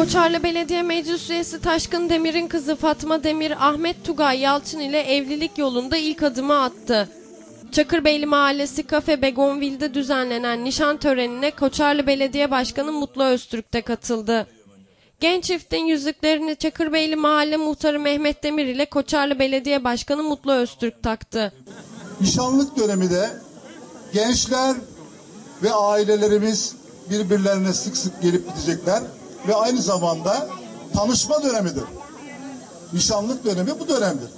Koçarlı Belediye Meclis Üyesi Taşkın Demir'in kızı Fatma Demir, Ahmet Tugay Yalçın ile evlilik yolunda ilk adımı attı. Çakırbeyli Mahallesi Kafe Begonville'de düzenlenen nişan törenine Koçarlı Belediye Başkanı Mutlu Öztürk de katıldı. Genç çiftin yüzüklerini Çakırbeyli Mahalle Muhtarı Mehmet Demir ile Koçarlı Belediye Başkanı Mutlu Öztürk taktı. Nişanlık dönemi de gençler ve ailelerimiz birbirlerine sık sık gelip gidecekler ve aynı zamanda tanışma dönemidir. Nişanlık dönemi bu dönemdir.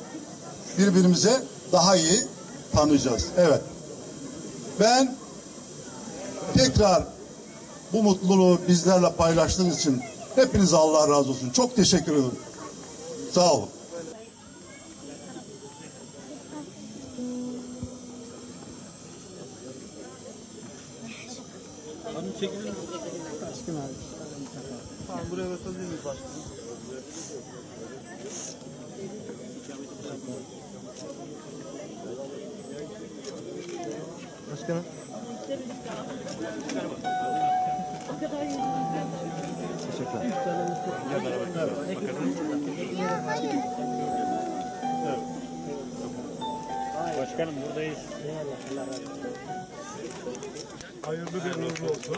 Birbirimize daha iyi tanıyacağız. Evet. Ben tekrar bu mutluluğu bizlerle paylaştığınız için hepinize Allah razı olsun. Çok teşekkür ederim. Sağ olun. Tamam buraya basabilir miyiz başkanım? Başkanım. Başkanım buradayız. Hayırlı bir uğurlu olsun.